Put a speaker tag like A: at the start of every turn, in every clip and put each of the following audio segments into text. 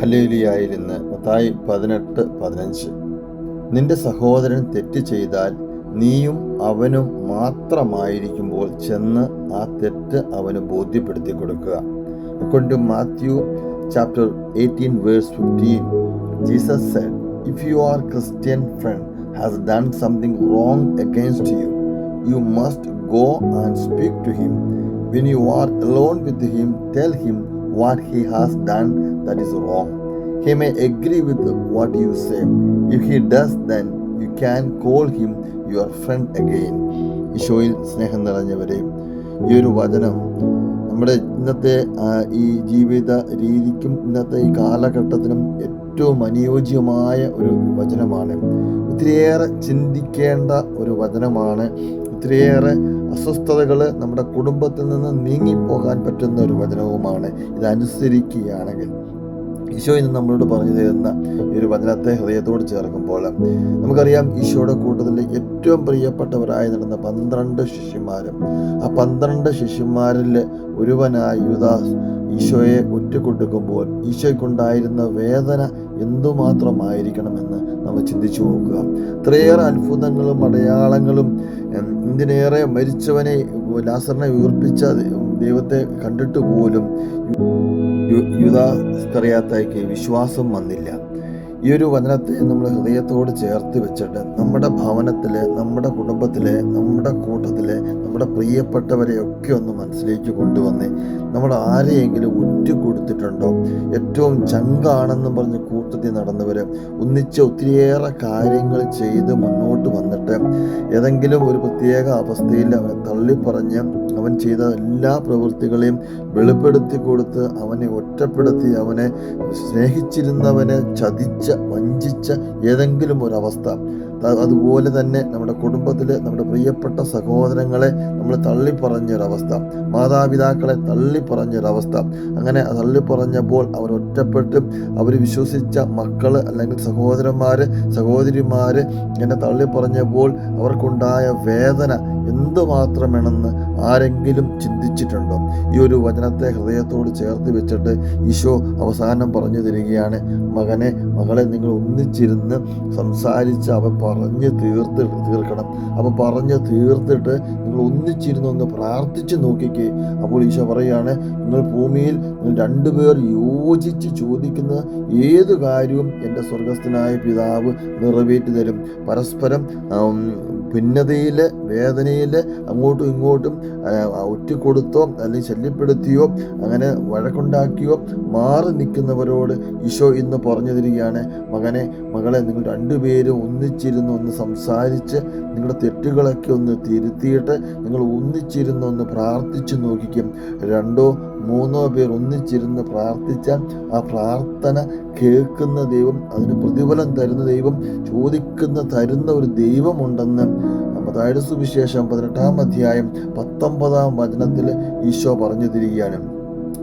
A: ഹല്ലേലിയായിരുന്ന് മത്തായി പതിനെട്ട് പതിനഞ്ച്. നിന്റെ സഹോദരൻ തെറ്റ് ചെയ്താൽ നീയും അവനും മാത്രമായിരിക്കുമ്പോൾ ചെന്ന് ആ തെറ്റ് അവന് ബോധ്യപ്പെടുത്തി കൊടുക്കുക. According to Matthew chapter eighteen verse fifteen. Jesus said if you are Christian friend has done something wrong against you you must go and speak to him when you are alone with him tell him what he has done that is wrong. He may agree with what you say. If he does, then you can call him your friend again. ഈശോയിൽ സ്നേഹം നിറഞ്ഞവരെ ഈ ഒരു വചനം നമ്മുടെ ഇന്നത്തെ ഈ ജീവിത രീതിക്കും ഇന്നത്തെ ഈ കാലഘട്ടത്തിനും ഏറ്റവും അനുയോജ്യമായ ഒരു വചനമാണ് ഒത്തിരിയേറെ ചിന്തിക്കേണ്ട ഒരു വചനമാണ് ഒത്തിരിയേറെ അസ്വസ്ഥതകൾ നമ്മുടെ കുടുംബത്തിൽ നിന്ന് നീങ്ങിപ്പോകാൻ പറ്റുന്ന ഒരു വചനവുമാണ്. ഇത് അനുസരിക്കുകയാണെങ്കിൽ ഈശോ ഇന്ന് നമ്മളോട് പറഞ്ഞു തരുന്ന ഈ ഒരു വചനത്തെ ഹൃദയത്തോട് ചേർക്കുമ്പോൾ നമുക്കറിയാം ഈശോയുടെ കൂട്ടത്തിൽ ഏറ്റവും പ്രിയപ്പെട്ടവരായി നടന്ന പന്ത്രണ്ട് ശിഷ്യന്മാരും ആ പന്ത്രണ്ട് ശിഷ്യന്മാരിൽ ഒരുവനായ യുദാസ് ഈശോയെ ഒറ്റക്കൊടുക്കുമ്പോൾ ഈശോയ്ക്കുണ്ടായിരുന്ന വേദന എന്തുമാത്രമായിരിക്കണമെന്ന് നമ്മൾ ചിന്തിച്ചു നോക്കുക. ഇത്രയേറെ അത്ഭുതങ്ങളും അടയാളങ്ങളും എന്തിനേറെ മരിച്ചവനെ ലാസറിനെ ഉയർപ്പിച്ച ദൈവത്തെ കണ്ടിട്ട് പോലും യുദാസ്കറിയാത്തയ്ക്ക് വിശ്വാസം വന്നില്ല ഈ ഒരു വചനത്തെ നമ്മൾ ഹൃദയത്തോട് ചേർത്ത് വെച്ചിട്ട് നമ്മുടെ ഭവനത്തിൽ നമ്മുടെ കുടുംബത്തിൽ നമ്മുടെ കൂട്ടത്തിൽ നമ്മുടെ പ്രിയപ്പെട്ടവരെയൊക്കെ ഒന്ന് മനസ്സിലേക്ക് കൊണ്ടുവന്ന് നമ്മൾ ആരെയെങ്കിലും ഒറ്റ കൊടുത്തിട്ടുണ്ടോ ഏറ്റവും ചങ്കാണെന്നും പറഞ്ഞ് കൂട്ടത്തിൽ നടന്നവർ ഒന്നിച്ച് ഒത്തിരിയേറെ കാര്യങ്ങൾ ചെയ്ത് മുന്നോട്ട് വന്നിട്ട് ഏതെങ്കിലും ഒരു പ്രത്യേക അവസ്ഥയിൽ അവനെ തള്ളിപ്പറഞ്ഞ് അവൻ ചെയ്ത എല്ലാ പ്രവൃത്തികളെയും വെളിപ്പെടുത്തി കൊടുത്ത് അവനെ ഒറ്റപ്പെടുത്തി അവനെ സ്നേഹിച്ചിരുന്നവനെ ചതിച്ച വഞ്ചിച്ച ഏതെങ്കിലും ഒരവസ്ഥ. അതുപോലെ തന്നെ നമ്മുടെ കുടുംബത്തിൽ നമ്മുടെ പ്രിയപ്പെട്ട സഹോദരങ്ങളെ നമ്മൾ തള്ളിപ്പറഞ്ഞൊരവസ്ഥ. മാതാപിതാക്കളെ തള്ളിപ്പറഞ്ഞൊരവസ്ഥ. അങ്ങനെ തള്ളിപ്പറഞ്ഞപ്പോൾ അവർ ഒറ്റപ്പെട്ട് അവർ വിശ്വസിച്ച മക്കൾ അല്ലെങ്കിൽ സഹോദരന്മാർ സഹോദരിമാർ എന്നെ തള്ളിപ്പറഞ്ഞപ്പോൾ അവർക്കുണ്ടായ വേദന എന്തുമാത്രം വേണമെന്ന് ആരെങ്കിലും ചിന്തിച്ചിട്ടുണ്ടോ? ഈ ഒരു വചനത്തെ ഹൃദയത്തോട് ചേർത്ത് വെച്ചിട്ട് ഈശോ അവസാനം പറഞ്ഞു തരികയാണ്. മകനെ മകളെ നിങ്ങൾ ഒന്നിച്ചിരുന്ന് സംസാരിച്ച് അവ പറഞ്ഞ് തീർത്ത് തീർക്കണം. അപ്പോൾ പറഞ്ഞ് തീർത്തിട്ട് നിങ്ങൾ ഒന്നിച്ചിരുന്ന് ഒന്ന് പ്രാർത്ഥിച്ച് നോക്കിക്കേ. അപ്പോൾ ഈശോ പറയുകയാണ് നിങ്ങൾ ഭൂമിയിൽ നിങ്ങൾ രണ്ടുപേർ യോജിച്ച് ചോദിക്കുന്ന ഏത് കാര്യവും എന്റെ സ്വർഗസ്ഥനായ പിതാവ് നിറവേറ്റി തരും. പരസ്പരം ഭിന്നതയിൽ വേദനയിൽ അങ്ങോട്ടും ഇങ്ങോട്ടും ഒറ്റിക്കൊടുത്തോ അല്ലെങ്കിൽ ശല്യപ്പെടുത്തിയോ അങ്ങനെ വഴക്കുണ്ടാക്കിയോ മാറി നിൽക്കുന്നവരോട് ഈശോ ഇന്ന് പറഞ്ഞു തരികയാണ് മകനെ മകളെ നിങ്ങൾ രണ്ടുപേരും ഒന്നിച്ചിരുന്ന് ഒന്ന് സംസാരിച്ച് നിങ്ങളുടെ തെറ്റുകളൊക്കെ ഒന്ന് തിരുത്തിയിട്ട് നിങ്ങൾ ഒന്നിച്ചിരുന്ന് ഒന്ന് പ്രാർത്ഥിച്ചു നോക്കിക്കും. രണ്ടോ മൂന്നോ പേർ ഒന്നിച്ചിരുന്ന് പ്രാർത്ഥിച്ചാൽ ആ പ്രാർത്ഥന കേൾക്കുന്ന ദൈവം അതിന് പ്രതിഫലം തരുന്ന ദൈവം ചോദിക്കുന്ന തരുന്ന ഒരു ദൈവമുണ്ടെന്ന് അതായത് സുവിശേഷം പതിനെട്ടാം അധ്യായം പത്തൊമ്പതാം വചനത്തിൽ ഈശോ പറഞ്ഞു തിരികയാണ്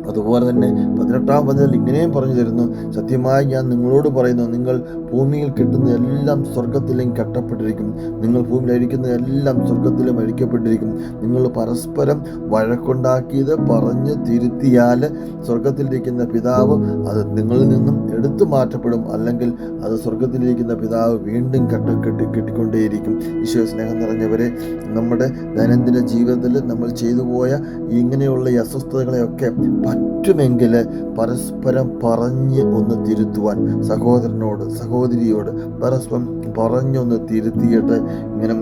A: അതുപോലെ തന്നെ പതിനെട്ടാം വചനത്തിൽ ഇങ്ങനെയും പറഞ്ഞു തരുന്നു സത്യമായി ഞാൻ നിങ്ങളോട് പറയുന്നു നിങ്ങൾ ഭൂമിയിൽ കിട്ടുന്ന എല്ലാം സ്വർഗത്തിലും കെട്ടപ്പെട്ടിരിക്കും. നിങ്ങൾ ഭൂമിയിൽ അഴിക്കുന്ന എല്ലാം സ്വർഗത്തിലും അഴിക്കപ്പെട്ടിരിക്കും. നിങ്ങൾ പരസ്പരം വഴക്കുണ്ടാക്കിയത് പറഞ്ഞ് തിരുത്തിയാൽ സ്വർഗത്തിലിരിക്കുന്ന പിതാവ് അത് നിങ്ങളിൽ നിന്നും എടുത്തു മാറ്റപ്പെടും. അല്ലെങ്കിൽ അത് സ്വർഗത്തിലിരിക്കുന്ന പിതാവ് വീണ്ടും കെട്ട കെട്ടി കെട്ടിക്കൊണ്ടേയിരിക്കും. ഈശോ സ്നേഹം നിറഞ്ഞവരെ നമ്മുടെ ദൈനംദിന ജീവിതത്തിൽ നമ്മൾ ചെയ്തു പോയ ഇങ്ങനെയുള്ള ഈ അസ്വസ്ഥതകളെയൊക്കെ പറ്റുമെങ്കിൽ പരസ്പരം പറഞ്ഞ് ഒന്ന് തിരുത്തുവാൻ സഹോദരനോട് സഹോദരിയോട് പരസ്പരം പറഞ്ഞൊന്ന് തിരുത്തിയിട്ട് ഇങ്ങനെ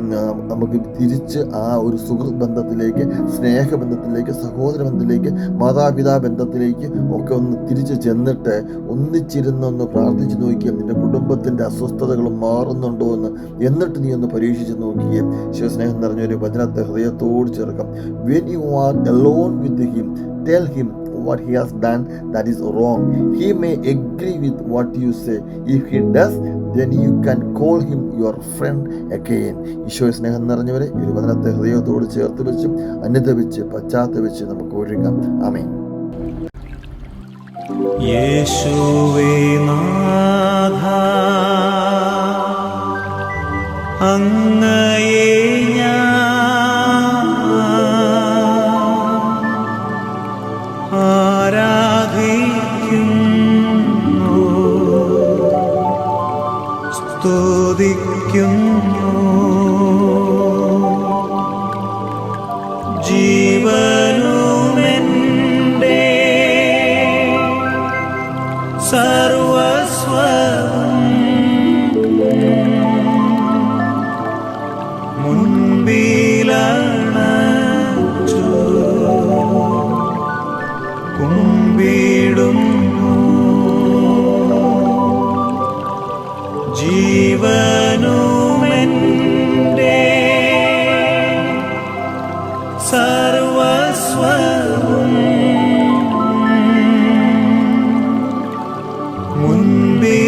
A: നമുക്ക് തിരിച്ച് ആ ഒരു സുഹൃത്ത് ബന്ധത്തിലേക്ക് സ്നേഹബന്ധത്തിലേക്ക് സഹോദര ബന്ധത്തിലേക്ക് മാതാപിതാ ബന്ധത്തിലേക്ക് ഒക്കെ ഒന്ന് തിരിച്ച് ചെന്നിട്ട് ഒന്നിച്ചിരുന്നൊന്ന് പ്രാർത്ഥിച്ചു നോക്കിയ നിന്റെ കുടുംബത്തിന്റെ അസ്വസ്ഥതകൾ മാറുന്നുണ്ടോ എന്ന് എന്നിട്ട് നീ ഒന്ന് പരീക്ഷിച്ച് നോക്കിയേ. ശിവസ്നേഹം നിറഞ്ഞൊരു വചനത്തെ ഹൃദയത്തോട് ചേർക്കാം. When you are alone with him tell him what he has done that is wrong he may agree with what you say if he does then you can call him your friend again Isho സ്നേഹം നിറഞ്ഞവരെ ഒരു വചനത്തെ ഹൃദയത്തോട് ചേർത്ത് വെച്ച് അനുദപിച്ച് പശ്ചാത്തപിച്ച് നമുക്ക് ഒരുങ്ങാം അമേ
B: യേശുവേ നാഥ ആരാധിക്കുന്നു? സ്തുതിക്കുന്നു. ജീവനുമെന്റെ സർവസ്വം മുൻപിലാണ് ജീവനുമെന്റെ സർവസ്വവും മുൻപേ